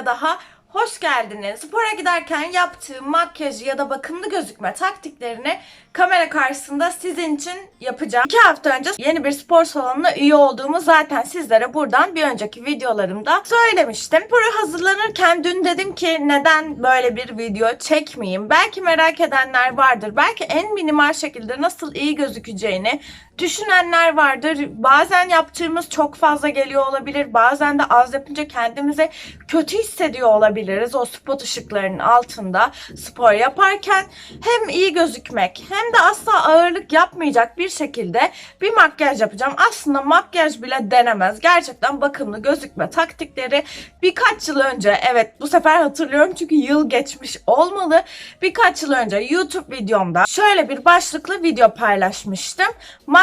videoya daha hoş geldiniz. Spora giderken yaptığım makyajı ya da bakımlı gözükme taktiklerini kamera karşısında sizin için yapacağım. İki hafta önce yeni bir spor salonuna üye olduğumu zaten sizlere buradan bir önceki videolarımda söylemiştim. Spora hazırlanırken dün dedim ki neden böyle bir video çekmeyeyim? Belki merak edenler vardır. Belki en minimal şekilde nasıl iyi gözükeceğini düşünenler vardır. Bazen yaptığımız çok fazla geliyor olabilir. Bazen de az yapınca kendimize kötü hissediyor olabiliriz. O spot ışıklarının altında spor yaparken hem iyi gözükmek hem de asla ağırlık yapmayacak bir şekilde bir makyaj yapacağım. Aslında makyaj bile denemez. Gerçekten bakımlı gözükme taktikleri birkaç yıl önce evet bu sefer hatırlıyorum çünkü yıl geçmiş olmalı. Birkaç yıl önce YouTube videomda şöyle bir başlıklı video paylaşmıştım.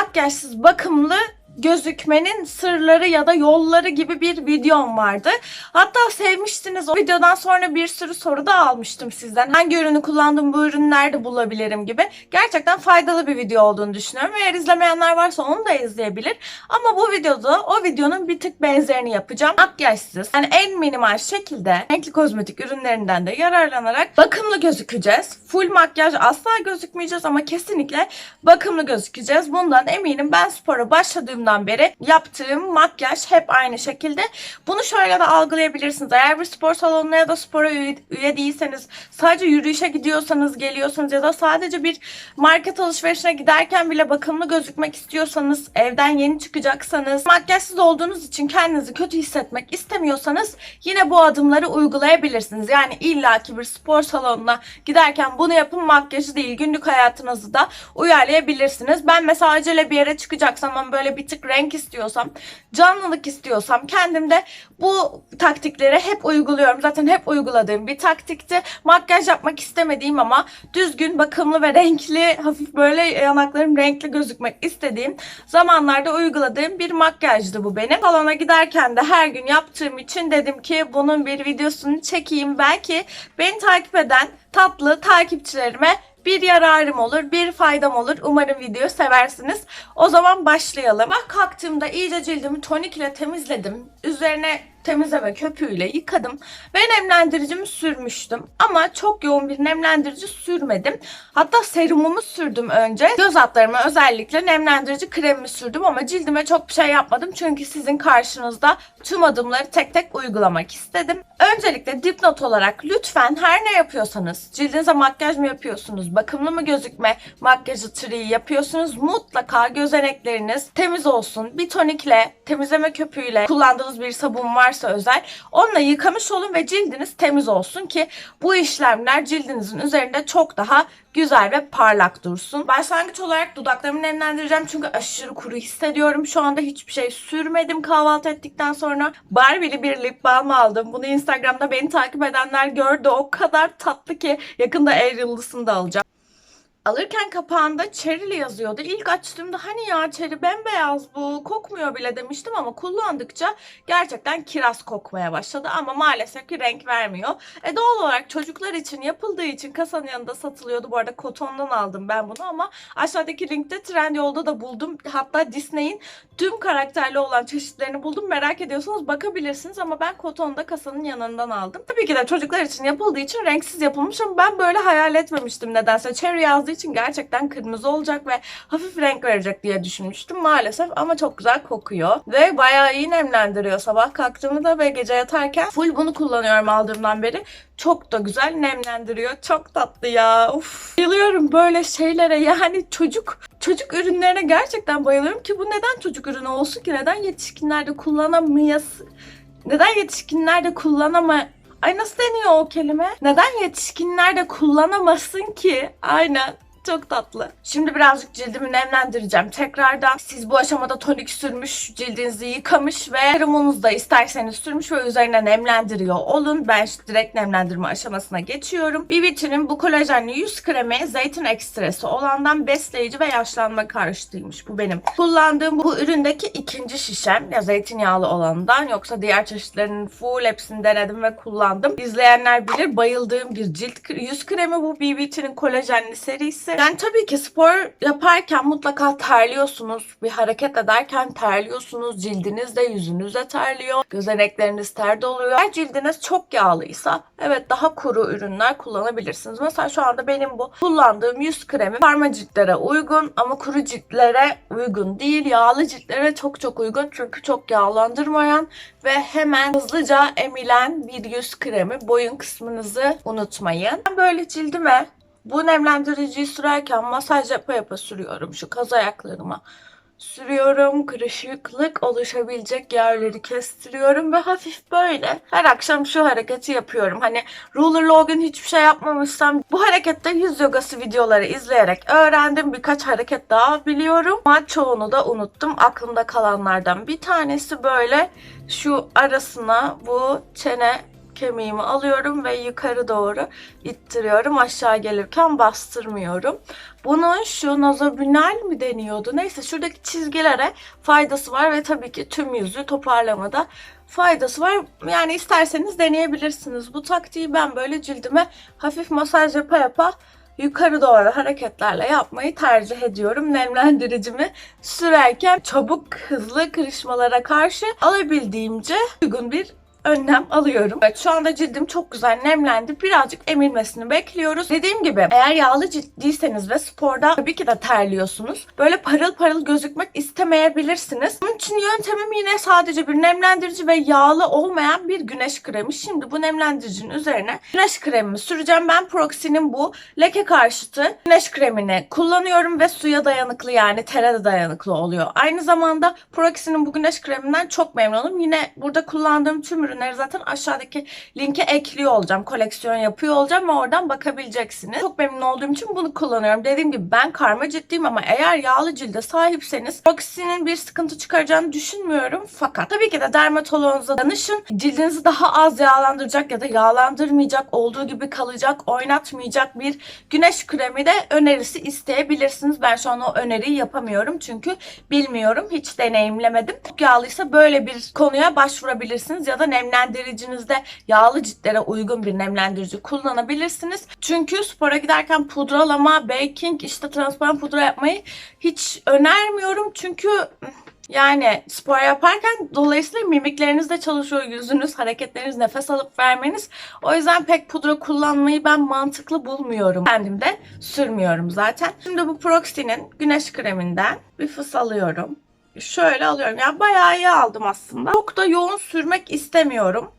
Makyajsız bakımlı gözükmenin sırları ya da yolları gibi bir videom vardı. Hatta sevmiştiniz. O videodan sonra bir sürü soru da almıştım sizden. Hangi ürünü kullandım, bu ürünü nerede bulabilirim gibi. Gerçekten faydalı bir video olduğunu düşünüyorum. Eğer izlemeyenler varsa onu da izleyebilir. Ama bu videoda o videonun bir tık benzerini yapacağım. Makyajsız. Yani en minimal şekilde renkli kozmetik ürünlerinden de yararlanarak bakımlı gözükeceğiz. Full makyaj asla gözükmeyeceğiz ama kesinlikle bakımlı gözükeceğiz. Bundan eminim ben spora başladığımdan beri yaptığım makyaj hep aynı şekilde. Bunu şöyle de algılayabilirsiniz. Eğer bir spor salonuna ya da spora üye, değilseniz, sadece yürüyüşe gidiyorsanız, geliyorsanız ya da sadece bir market alışverişine giderken bile bakımlı gözükmek istiyorsanız, evden yeni çıkacaksanız, makyajsız olduğunuz için kendinizi kötü hissetmek istemiyorsanız yine bu adımları uygulayabilirsiniz. Yani illaki bir spor salonuna giderken bunu yapın makyajı değil günlük hayatınızı da uyarlayabilirsiniz. Ben mesela acele bir yere çıkacaksam ama böyle bir tık renk istiyorsam, canlılık istiyorsam kendimde bu taktikleri hep uyguluyorum. Zaten hep uyguladığım bir taktikti. Makyaj yapmak istemediğim ama düzgün, bakımlı ve renkli, hafif böyle yanaklarım renkli gözükmek istediğim zamanlarda uyguladığım bir makyajdı bu benim. Salona giderken de her gün yaptığım için dedim ki bunun bir videosunu çekeyim. Belki beni takip eden tatlı takipçilerime bir yararım olur, bir faydam olur. Umarım videoyu seversiniz. O zaman başlayalım. Ben kalktığımda iyice cildimi tonik ile temizledim. Üzerine temizleme köpüğüyle yıkadım ve nemlendiricimi sürmüştüm. Ama çok yoğun bir nemlendirici sürmedim. Hatta serumumu sürdüm önce. Göz altlarıma özellikle nemlendirici kremimi sürdüm ama cildime çok bir şey yapmadım. Çünkü sizin karşınızda tüm adımları tek tek uygulamak istedim. Öncelikle dipnot olarak lütfen her ne yapıyorsanız, cildinize makyaj mı yapıyorsunuz, bakımlı mı gözükme makyajı triği yapıyorsunuz, mutlaka gözenekleriniz temiz olsun. Bir tonikle, temizleme köpüğüyle, kullandığınız bir sabun varsa özel, onunla yıkamış olun ve cildiniz temiz olsun ki bu işlemler cildinizin üzerinde çok daha güzel ve parlak dursun. Başlangıç olarak dudaklarımı nemlendireceğim çünkü aşırı kuru hissediyorum. Şu anda hiçbir şey sürmedim kahvaltı ettikten sonra. Barbie'li bir lip balm aldım. Bunu Instagram'da beni takip edenler gördü. O kadar tatlı ki yakında el yıldızını da alacağım. Alırken kapağında Cherry'li yazıyordu. İlk açtığımda hani ya Cherry bembeyaz bu kokmuyor bile demiştim ama kullandıkça gerçekten kiraz kokmaya başladı ama maalesef ki renk vermiyor. E doğal olarak çocuklar için yapıldığı için kasanın yanında satılıyordu. Bu arada kotondan aldım ben bunu ama aşağıdaki linkte Trendyol'da da buldum. Hatta Disney'in tüm karakterli olan çeşitlerini buldum. Merak ediyorsanız bakabilirsiniz ama ben kotonda kasanın yanından aldım. Tabii ki de çocuklar için yapıldığı için renksiz yapılmış ama ben böyle hayal etmemiştim nedense. Cherry yazdığı için gerçekten kırmızı olacak ve hafif renk verecek diye düşünmüştüm maalesef ama çok güzel kokuyor ve bayağı iyi nemlendiriyor. Sabah kalktığımda ve gece yatarken full bunu kullanıyorum aldığımdan beri. Çok da güzel nemlendiriyor. Çok tatlı ya. Uf. Bayılıyorum böyle şeylere. Yani çocuk çocuk ürünlerine gerçekten bayılıyorum ki bu neden çocuk ürünü olsun ki? Neden yetişkinler de kullanamayasın? Neden yetişkinler de kullanama Ay nasıl deniyor o kelime? Neden yetişkinler de kullanamasın ki? Aynen. Çok tatlı. Şimdi birazcık cildimi nemlendireceğim. Tekrardan siz bu aşamada tonik sürmüş, cildinizi yıkamış ve serumunuzu da isterseniz sürmüş ve üzerine nemlendiriyor olun. Ben direkt nemlendirme aşamasına geçiyorum. BBT'nin bu kolajenli yüz kremi zeytin ekstresi olandan besleyici ve yaşlanma karşıtıymış. Bu benim kullandığım bu üründeki ikinci şişem. Ya zeytinyağlı olanından yoksa diğer çeşitlerinin full hepsini denedim ve kullandım. İzleyenler bilir bayıldığım bir cilt yüz kremi bu BBT'nin kolajenli serisi. Yani tabii ki spor yaparken mutlaka terliyorsunuz. Bir hareket ederken terliyorsunuz. Cildiniz de yüzünüz de terliyor. Gözenekleriniz ter doluyor. Eğer cildiniz çok yağlıysa evet daha kuru ürünler kullanabilirsiniz. Mesela şu anda benim bu kullandığım yüz kremi parma ciltlere uygun ama kuru ciltlere uygun değil. Yağlı ciltlere çok çok uygun çünkü çok yağlandırmayan ve hemen hızlıca emilen bir yüz kremi. Boyun kısmınızı unutmayın. Ben böyle cildime bu nemlendiriciyi sürerken masaj yapa yapa sürüyorum şu kaz ayaklarıma. Sürüyorum, kırışıklık oluşabilecek yerleri kestiriyorum ve hafif böyle her akşam şu hareketi yapıyorum. Hani Ruler Logan hiçbir şey yapmamışsam bu harekette yüz yogası videoları izleyerek öğrendim. Birkaç hareket daha biliyorum ama çoğunu da unuttum. Aklımda kalanlardan bir tanesi böyle şu arasına bu çene kemiğimi alıyorum ve yukarı doğru ittiriyorum. Aşağı gelirken bastırmıyorum. Bunun şu nazobünal mi deniyordu? Neyse şuradaki çizgilere faydası var ve tabii ki tüm yüzü toparlamada faydası var. Yani isterseniz deneyebilirsiniz. Bu taktiği ben böyle cildime hafif masaj yapa yapa yukarı doğru hareketlerle yapmayı tercih ediyorum. Nemlendiricimi sürerken çabuk hızlı kırışmalara karşı alabildiğimce uygun bir önlem alıyorum. Evet şu anda cildim çok güzel nemlendi. Birazcık emilmesini bekliyoruz. Dediğim gibi eğer yağlı ciltliyseniz ve sporda tabii ki de terliyorsunuz. Böyle parıl parıl gözükmek istemeyebilirsiniz. Bunun için yöntemim yine sadece bir nemlendirici ve yağlı olmayan bir güneş kremi. Şimdi bu nemlendiricinin üzerine güneş kremimi süreceğim. Ben Proxy'nin bu leke karşıtı güneş kremini kullanıyorum ve suya dayanıklı yani tere de dayanıklı oluyor. Aynı zamanda Proxy'nin bu güneş kreminden çok memnunum. Yine burada kullandığım tüm ürünleri zaten aşağıdaki linke ekliyor olacağım. Koleksiyon yapıyor olacağım ve oradan bakabileceksiniz. Çok memnun olduğum için bunu kullanıyorum. Dediğim gibi ben karma ciddiyim ama eğer yağlı cilde sahipseniz Proxy'nin bir sıkıntı çıkaracağını düşünmüyorum. Fakat tabii ki de dermatoloğunuza danışın. Cildinizi daha az yağlandıracak ya da yağlandırmayacak, olduğu gibi kalacak, oynatmayacak bir güneş kremi de önerisi isteyebilirsiniz. Ben şu an o öneriyi yapamıyorum çünkü bilmiyorum, hiç deneyimlemedim. Çok yağlıysa böyle bir konuya başvurabilirsiniz ya da nemlendiricinizde yağlı ciltlere uygun bir nemlendirici kullanabilirsiniz. Çünkü spora giderken pudralama, baking, işte transparan pudra yapmayı hiç önermiyorum. Çünkü yani spor yaparken dolayısıyla mimikleriniz de çalışıyor. Yüzünüz, hareketleriniz, nefes alıp vermeniz. O yüzden pek pudra kullanmayı ben mantıklı bulmuyorum. Kendim de sürmüyorum zaten. Şimdi bu Proxy'nin güneş kreminden bir fıs alıyorum. Şöyle alıyorum. Yani bayağı iyi aldım aslında. Çok da yoğun sürmek istemiyorum.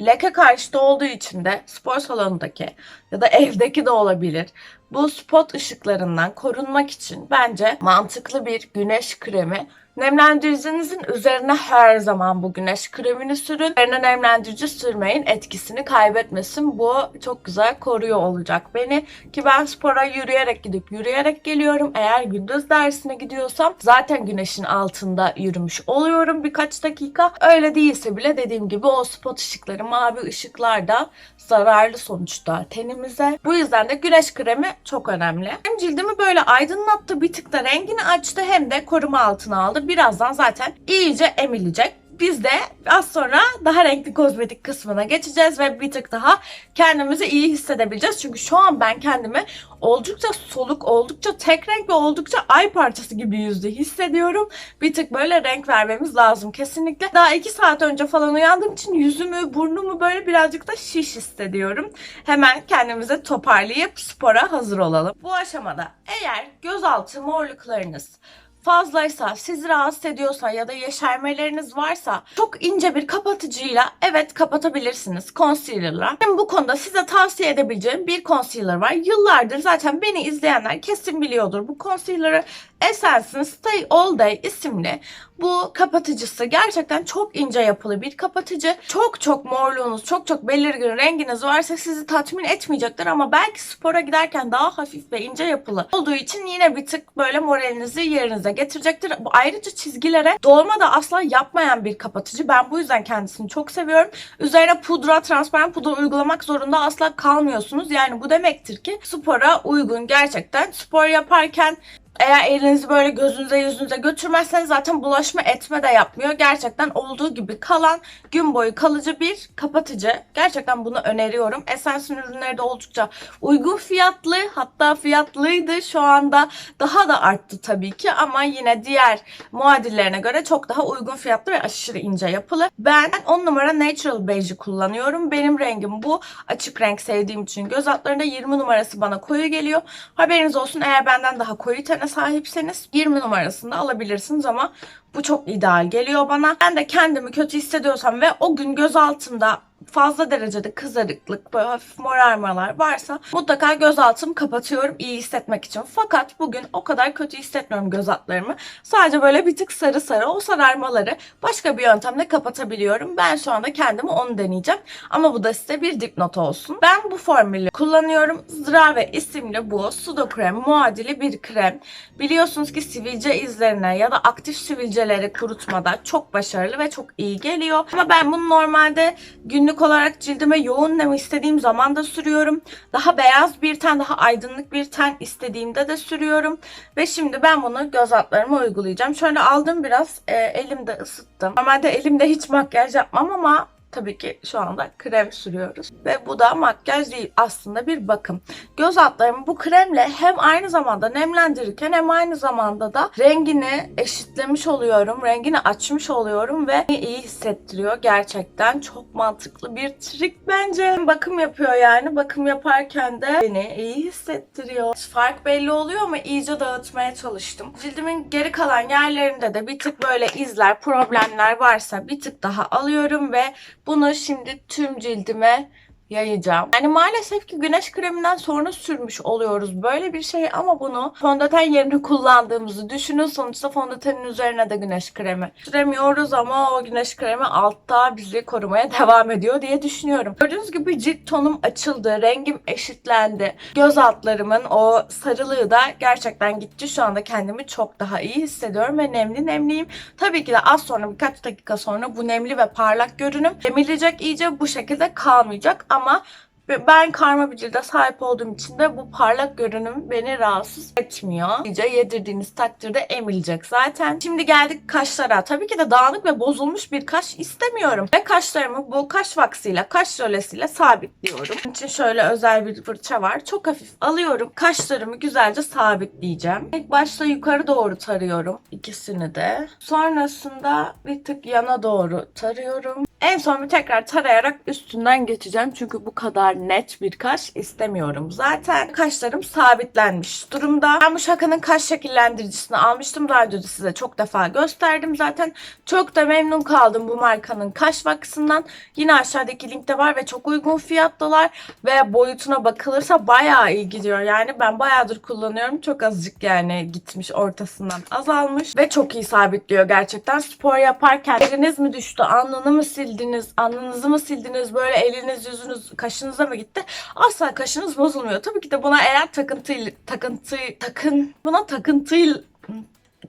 Leke karşıtı olduğu için de spor salonundaki ya da evdeki de olabilir. Bu spot ışıklarından korunmak için bence mantıklı bir güneş kremi Nemlendiricinizin üzerine her zaman bu güneş kremini sürün. Üzerine nemlendirici sürmeyin. Etkisini kaybetmesin. Bu çok güzel koruyor olacak beni. Ki ben spora yürüyerek gidip yürüyerek geliyorum. Eğer gündüz dersine gidiyorsam zaten güneşin altında yürümüş oluyorum birkaç dakika. Öyle değilse bile dediğim gibi o spot ışıkları, mavi ışıklar da zararlı sonuçta tenimize. Bu yüzden de güneş kremi çok önemli. Hem cildimi böyle aydınlattı, bir tık da rengini açtı hem de koruma altına aldı. Birazdan zaten iyice emilecek. Biz de az sonra daha renkli kozmetik kısmına geçeceğiz ve bir tık daha kendimizi iyi hissedebileceğiz. Çünkü şu an ben kendimi oldukça soluk, oldukça tek renk ve oldukça ay parçası gibi yüzde hissediyorum. Bir tık böyle renk vermemiz lazım kesinlikle. Daha iki saat önce falan uyandığım için yüzümü, burnumu böyle birazcık da şiş hissediyorum. Hemen kendimize toparlayıp spora hazır olalım. Bu aşamada eğer gözaltı morluklarınız fazlaysa, sizi rahatsız ediyorsa ya da yeşermeleriniz varsa çok ince bir kapatıcıyla evet kapatabilirsiniz concealer'la. Benim bu konuda size tavsiye edebileceğim bir concealer var. Yıllardır zaten beni izleyenler kesin biliyordur. Bu concealer'ı Essence'ın Stay All Day isimli bu kapatıcısı gerçekten çok ince yapılı bir kapatıcı. Çok çok morluğunuz, çok çok belirgin renginiz varsa sizi tatmin etmeyecektir ama belki spora giderken daha hafif ve ince yapılı olduğu için yine bir tık böyle moralinizi yerinize getirecektir. Bu ayrıca çizgilere dolma da asla yapmayan bir kapatıcı. Ben bu yüzden kendisini çok seviyorum. Üzerine pudra, transparan pudra uygulamak zorunda asla kalmıyorsunuz. Yani bu demektir ki spora uygun gerçekten. Spor yaparken Eğer elinizi böyle gözünüze yüzünüze götürmezseniz zaten bulaşma etme de yapmıyor. Gerçekten olduğu gibi kalan gün boyu kalıcı bir kapatıcı. Gerçekten bunu öneriyorum. Essence'in ürünleri de oldukça uygun fiyatlı. Hatta fiyatlıydı. Şu anda daha da arttı tabii ki ama yine diğer muadillerine göre çok daha uygun fiyatlı ve aşırı ince yapılı. Ben 10 numara Natural Beige'i kullanıyorum. Benim rengim bu. Açık renk sevdiğim için göz altlarında 20 numarası bana koyu geliyor. Haberiniz olsun eğer benden daha koyu tene sahipseniz 20 numarasını alabilirsiniz ama bu çok ideal geliyor bana. Ben de kendimi kötü hissediyorsam ve o gün göz altımda fazla derecede kızarıklık, böyle hafif morarmalar varsa mutlaka göz altımı kapatıyorum iyi hissetmek için. Fakat bugün o kadar kötü hissetmiyorum göz altlarımı. Sadece böyle bir tık sarı sarı o sararmaları başka bir yöntemle kapatabiliyorum. Ben şu anda kendimi onu deneyeceğim. Ama bu da size bir dipnot olsun. Ben bu formülü kullanıyorum. Zrave isimli bu sudo krem muadili bir krem. Biliyorsunuz ki sivilce izlerine ya da aktif sivilceleri kurutmada çok başarılı ve çok iyi geliyor. Ama ben bunu normalde günlük olarak cildime yoğun nem istediğim zaman da sürüyorum. Daha beyaz bir ten, daha aydınlık bir ten istediğimde de sürüyorum. Ve şimdi ben bunu göz altlarıma uygulayacağım. Şöyle aldım biraz e, elimde ısıttım. Normalde elimde hiç makyaj yapmam ama tabii ki şu anda krem sürüyoruz. Ve bu da makyaj değil aslında bir bakım. Göz altlarımı bu kremle hem aynı zamanda nemlendirirken hem aynı zamanda da rengini eşitlemiş oluyorum. Rengini açmış oluyorum ve iyi hissettiriyor. Gerçekten çok mantıklı bir trik bence. Bakım yapıyor yani. Bakım yaparken de beni iyi hissettiriyor. Fark belli oluyor ama iyice dağıtmaya çalıştım. Cildimin geri kalan yerlerinde de bir tık böyle izler, problemler varsa bir tık daha alıyorum ve bunu şimdi tüm cildime yayacağım. Yani maalesef ki güneş kreminden sonra sürmüş oluyoruz böyle bir şey ama bunu fondöten yerine kullandığımızı düşünün. Sonuçta fondötenin üzerine de güneş kremi süremiyoruz ama o güneş kremi altta bizi korumaya devam ediyor diye düşünüyorum. Gördüğünüz gibi cilt tonum açıldı, rengim eşitlendi. Göz altlarımın o sarılığı da gerçekten gitti. Şu anda kendimi çok daha iyi hissediyorum ve nemli nemliyim. Tabii ki de az sonra birkaç dakika sonra bu nemli ve parlak görünüm emilecek iyice bu şekilde kalmayacak ama ben karma bir cilde sahip olduğum için de bu parlak görünüm beni rahatsız etmiyor. İyice yedirdiğiniz takdirde emilecek zaten. Şimdi geldik kaşlara. Tabii ki de dağınık ve bozulmuş bir kaş istemiyorum. Ve kaşlarımı bu kaş vaksıyla, kaş jölesiyle sabitliyorum. Bunun için şöyle özel bir fırça var. Çok hafif alıyorum. Kaşlarımı güzelce sabitleyeceğim. İlk başta yukarı doğru tarıyorum ikisini de. Sonrasında bir tık yana doğru tarıyorum. En son bir tekrar tarayarak üstünden geçeceğim. Çünkü bu kadar net bir kaş istemiyorum. Zaten kaşlarım sabitlenmiş durumda. Ben bu şakanın kaş şekillendiricisini almıştım. Daha önce de size çok defa gösterdim. Zaten çok da memnun kaldım bu markanın kaş vaksından. Yine aşağıdaki linkte var ve çok uygun fiyatlılar. Ve boyutuna bakılırsa bayağı iyi gidiyor. Yani ben bayağıdır kullanıyorum. Çok azıcık yani gitmiş ortasından azalmış. Ve çok iyi sabitliyor gerçekten. Spor yaparken eliniz mi düştü, alnını mı sildiniz, alnınızı mı sildiniz, böyle eliniz, yüzünüz, kaşınıza mı gitti? Asla kaşınız bozulmuyor. Tabii ki de buna eğer takıntıyla, takıntı, takın, buna takıntıyla,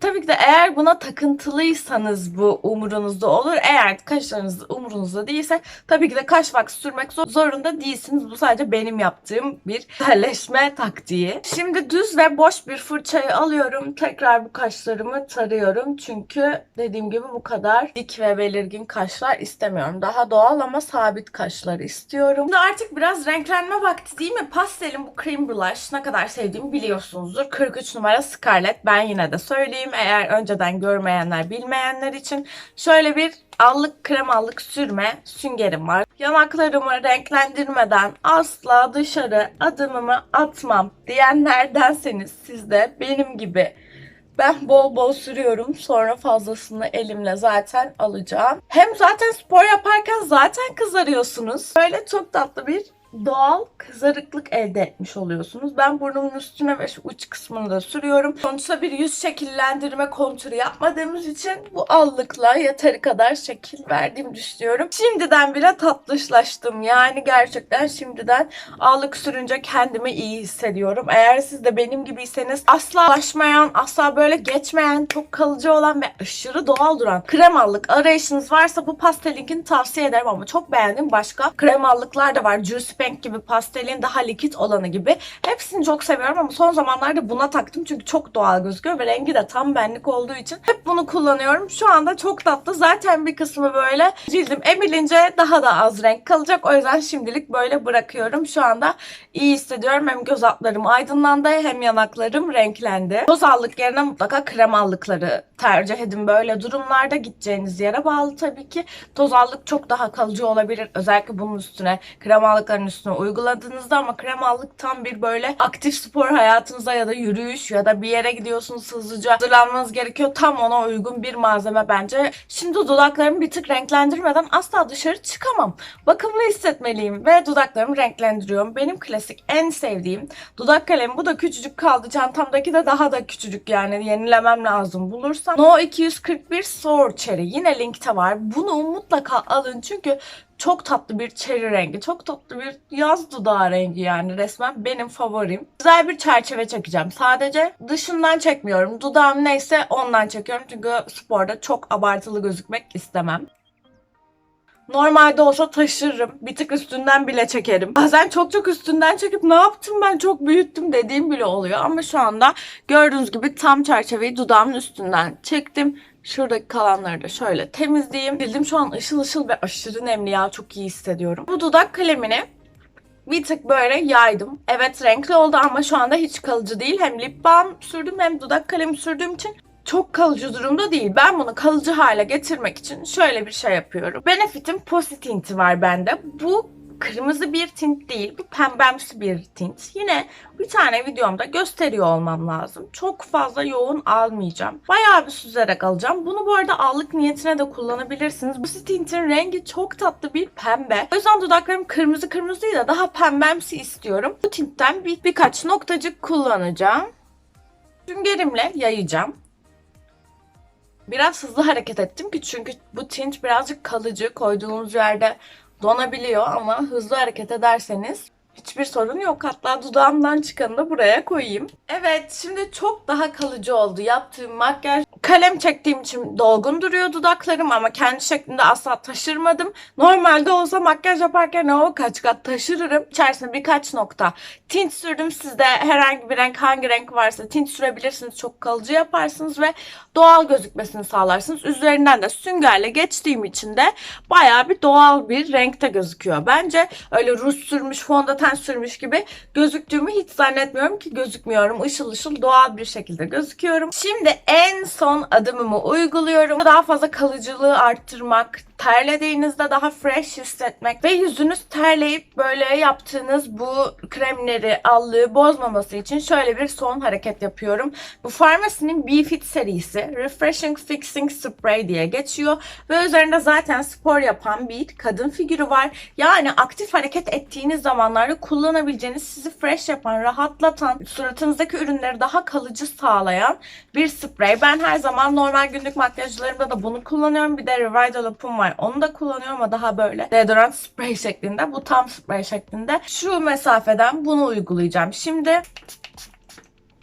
Tabii ki de eğer buna takıntılıysanız bu umurunuzda olur. Eğer kaşlarınız umurunuzda değilse tabii ki de kaş vaks sürmek zor- zorunda değilsiniz. Bu sadece benim yaptığım bir terleşme taktiği. Şimdi düz ve boş bir fırçayı alıyorum. Tekrar bu kaşlarımı tarıyorum. Çünkü dediğim gibi bu kadar dik ve belirgin kaşlar istemiyorum. Daha doğal ama sabit kaşlar istiyorum. Şimdi artık biraz renklenme vakti değil mi? Pastelin bu cream blush ne kadar sevdiğimi biliyorsunuzdur. 43 numara Scarlett. Ben yine de söyleyeyim eğer önceden görmeyenler, bilmeyenler için şöyle bir allık krem allık sürme süngerim var. Yanaklarımı renklendirmeden asla dışarı adımımı atmam diyenlerdenseniz siz de benim gibi ben bol bol sürüyorum. Sonra fazlasını elimle zaten alacağım. Hem zaten spor yaparken zaten kızarıyorsunuz. Böyle çok tatlı bir doğal kızarıklık elde etmiş oluyorsunuz. Ben burnumun üstüne ve şu uç kısmını da sürüyorum. Sonuçta bir yüz şekillendirme kontürü yapmadığımız için bu allıkla yeteri kadar şekil verdiğimi düşünüyorum. Şimdiden bile tatlışlaştım. Yani gerçekten şimdiden allık sürünce kendimi iyi hissediyorum. Eğer siz de benim gibiyseniz asla ulaşmayan, asla böyle geçmeyen, çok kalıcı olan ve aşırı doğal duran krem allık arayışınız varsa bu pastelinkini tavsiye ederim ama çok beğendiğim başka krem allıklar da var. Juicy renk gibi, pastelin daha likit olanı gibi. Hepsini çok seviyorum ama son zamanlarda buna taktım çünkü çok doğal gözüküyor ve rengi de tam benlik olduğu için hep bunu kullanıyorum. Şu anda çok tatlı. Zaten bir kısmı böyle cildim emilince daha da az renk kalacak. O yüzden şimdilik böyle bırakıyorum. Şu anda iyi hissediyorum. Hem göz altlarım aydınlandı hem yanaklarım renklendi. Toz allık yerine mutlaka krem allıkları tercih edin. Böyle durumlarda gideceğiniz yere bağlı tabii ki. Toz allık çok daha kalıcı olabilir. Özellikle bunun üstüne krem allıkların üstüne uyguladığınızda ama krem allık tam bir böyle aktif spor hayatınıza ya da yürüyüş ya da bir yere gidiyorsunuz hızlıca hazırlanmanız gerekiyor. Tam ona uygun bir malzeme bence. Şimdi dudaklarımı bir tık renklendirmeden asla dışarı çıkamam. Bakımlı hissetmeliyim ve dudaklarımı renklendiriyorum. Benim klasik en sevdiğim dudak kalemi. Bu da küçücük kaldı. Çantamdaki de daha da küçücük yani yenilemem lazım bulursam. No 241 Sour Cherry. Yine linkte var. Bunu mutlaka alın çünkü çok tatlı bir cherry rengi. Çok tatlı bir yaz dudağı rengi yani resmen benim favorim. Güzel bir çerçeve çekeceğim. Sadece dışından çekmiyorum. Dudağım neyse ondan çekiyorum. Çünkü sporda çok abartılı gözükmek istemem. Normalde olsa taşırırım. Bir tık üstünden bile çekerim. Bazen çok çok üstünden çekip ne yaptım ben çok büyüttüm dediğim bile oluyor. Ama şu anda gördüğünüz gibi tam çerçeveyi dudağımın üstünden çektim. Şuradaki kalanları da şöyle temizleyeyim. Cildim şu an ışıl ışıl ve aşırı nemli ya. Çok iyi hissediyorum. Bu dudak kalemini bir tık böyle yaydım. Evet renkli oldu ama şu anda hiç kalıcı değil. Hem lip balm sürdüm hem dudak kalemi sürdüğüm için çok kalıcı durumda değil. Ben bunu kalıcı hale getirmek için şöyle bir şey yapıyorum. Benefit'in Posi tinti var bende. Bu kırmızı bir tint değil. Bu pembemsi bir tint. Yine bir tane videomda gösteriyor olmam lazım. Çok fazla yoğun almayacağım. Bayağı bir süzerek alacağım. Bunu bu arada allık niyetine de kullanabilirsiniz. Bu tintin rengi çok tatlı bir pembe. O yüzden dudaklarım kırmızı kırmızı değil de daha pembemsi istiyorum. Bu tintten bir, birkaç noktacık kullanacağım. Süngerimle yayacağım. Biraz hızlı hareket ettim ki çünkü bu tint birazcık kalıcı. Koyduğunuz yerde donabiliyor ama hızlı hareket ederseniz hiçbir sorun yok. Hatta dudağımdan çıkanı da buraya koyayım. Evet şimdi çok daha kalıcı oldu. Yaptığım makyaj kalem çektiğim için dolgun duruyor dudaklarım ama kendi şeklinde asla taşırmadım. Normalde olsa makyaj yaparken o kaç kat taşırırım. İçerisine birkaç nokta tint sürdüm. Siz de herhangi bir renk hangi renk varsa tint sürebilirsiniz. Çok kalıcı yaparsınız ve doğal gözükmesini sağlarsınız. Üzerinden de süngerle geçtiğim için de bayağı bir doğal bir renkte gözüküyor. Bence öyle ruj sürmüş, fondöten sürmüş gibi gözüktüğümü hiç zannetmiyorum ki gözükmüyorum. Işıl ışıl doğal bir şekilde gözüküyorum. Şimdi en son adımımı uyguluyorum. Daha fazla kalıcılığı arttırmak, terlediğinizde daha fresh hissetmek ve yüzünüz terleyip böyle yaptığınız bu kremleri, allığı bozmaması için şöyle bir son hareket yapıyorum. Bu Farmacy'nin Be-Fit serisi Refreshing Fixing Spray diye geçiyor ve üzerinde zaten spor yapan bir kadın figürü var. Yani aktif hareket ettiğiniz zamanlarda kullanabileceğiniz sizi fresh yapan, rahatlatan, suratınızdaki ürünleri daha kalıcı sağlayan bir sprey. Ben her zaman normal günlük makyajlarımda da bunu kullanıyorum. Bir de Revital Up'um var. Onu da kullanıyorum ama daha böyle deodorant sprey şeklinde. Bu tam sprey şeklinde. Şu mesafeden bunu uygulayacağım. Şimdi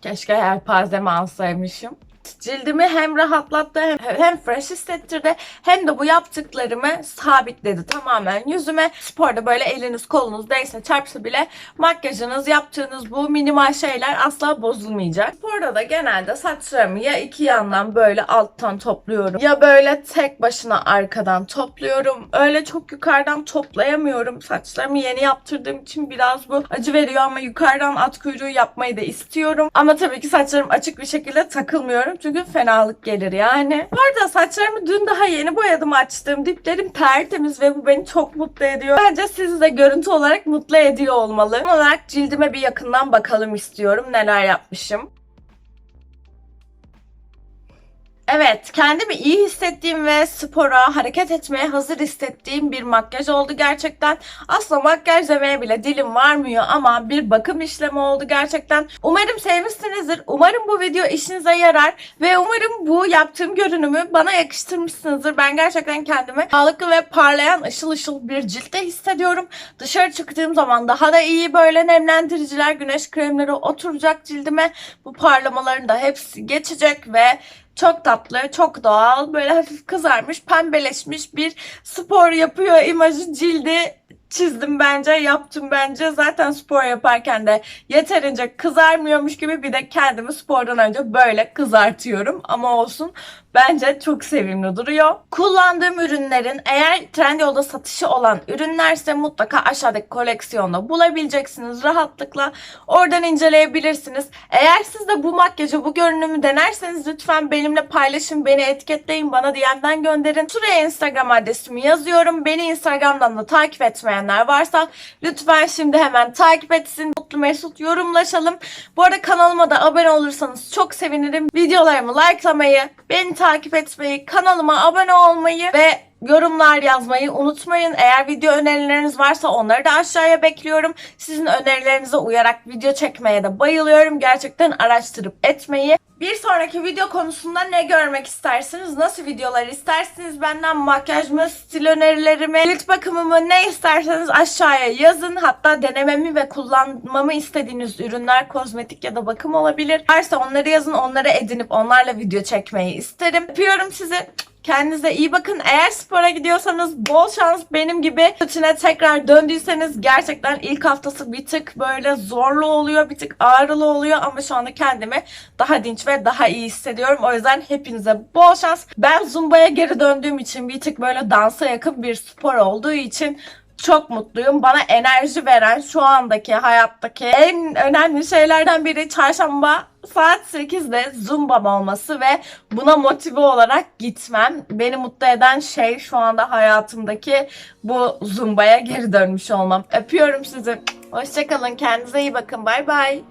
keşke yelpazemi alsaymışım. Cildimi hem rahatlattı hem, hem fresh hissettirdi hem de bu yaptıklarımı sabitledi tamamen yüzüme. Sporda böyle eliniz kolunuz değse çarpsa bile makyajınız yaptığınız bu minimal şeyler asla bozulmayacak. Sporda da genelde saçlarımı ya iki yandan böyle alttan topluyorum ya böyle tek başına arkadan topluyorum. Öyle çok yukarıdan toplayamıyorum. Saçlarımı yeni yaptırdığım için biraz bu acı veriyor ama yukarıdan at kuyruğu yapmayı da istiyorum. Ama tabii ki saçlarım açık bir şekilde takılmıyorum. Çünkü fenalık gelir yani. Bu arada saçlarımı dün daha yeni boyadım açtım. Diplerim tertemiz ve bu beni çok mutlu ediyor. Bence sizi de görüntü olarak mutlu ediyor olmalı. Son olarak cildime bir yakından bakalım istiyorum. Neler yapmışım. Evet, kendimi iyi hissettiğim ve spora, hareket etmeye hazır hissettiğim bir makyaj oldu gerçekten. Aslında makyaj demeye bile dilim varmıyor ama bir bakım işlemi oldu gerçekten. Umarım sevmişsinizdir. Umarım bu video işinize yarar ve umarım bu yaptığım görünümü bana yakıştırmışsınızdır. Ben gerçekten kendimi sağlıklı ve parlayan ışıl ışıl bir ciltte hissediyorum. Dışarı çıktığım zaman daha da iyi böyle nemlendiriciler, güneş kremleri oturacak cildime. Bu parlamaların da hepsi geçecek ve çok tatlı, çok doğal, böyle hafif kızarmış, pembeleşmiş bir spor yapıyor imajı cildi çizdim bence, yaptım bence. Zaten spor yaparken de yeterince kızarmıyormuş gibi bir de kendimi spordan önce böyle kızartıyorum. Ama olsun bence çok sevimli duruyor. Kullandığım ürünlerin eğer Trendyol'da satışı olan ürünlerse mutlaka aşağıdaki koleksiyonda bulabileceksiniz rahatlıkla. Oradan inceleyebilirsiniz. Eğer siz de bu makyajı, bu görünümü denerseniz lütfen benimle paylaşın, beni etiketleyin, bana DM'den gönderin. Şuraya Instagram adresimi yazıyorum. Beni Instagram'dan da takip etmeyenler varsa lütfen şimdi hemen takip etsin. Mutlu Mesut yorumlaşalım. Bu arada kanalıma da abone olursanız çok sevinirim. Videolarımı likelamayı, beni takip etmeyi, kanalıma abone olmayı ve yorumlar yazmayı unutmayın. Eğer video önerileriniz varsa onları da aşağıya bekliyorum. Sizin önerilerinize uyarak video çekmeye de bayılıyorum. Gerçekten araştırıp etmeyi. Bir sonraki video konusunda ne görmek istersiniz? Nasıl videolar istersiniz? Benden makyaj mı, stil önerileri mi, cilt bakımı mı ne isterseniz aşağıya yazın. Hatta denememi ve kullanmamı istediğiniz ürünler, kozmetik ya da bakım olabilir. Varsa onları yazın, onları edinip onlarla video çekmeyi isterim. Öpüyorum sizi. Kendinize iyi bakın. Eğer spora gidiyorsanız bol şans benim gibi rutine tekrar döndüyseniz gerçekten ilk haftası bir tık böyle zorlu oluyor, bir tık ağrılı oluyor ama şu anda kendimi daha dinç ve daha iyi hissediyorum. O yüzden hepinize bol şans. Ben Zumba'ya geri döndüğüm için bir tık böyle dansa yakın bir spor olduğu için çok mutluyum. Bana enerji veren şu andaki hayattaki en önemli şeylerden biri çarşamba saat 8'de Zumba'm olması ve buna motive olarak gitmem. Beni mutlu eden şey şu anda hayatımdaki bu Zumba'ya geri dönmüş olmam. Öpüyorum sizi. Hoşçakalın. Kendinize iyi bakın. Bay bay.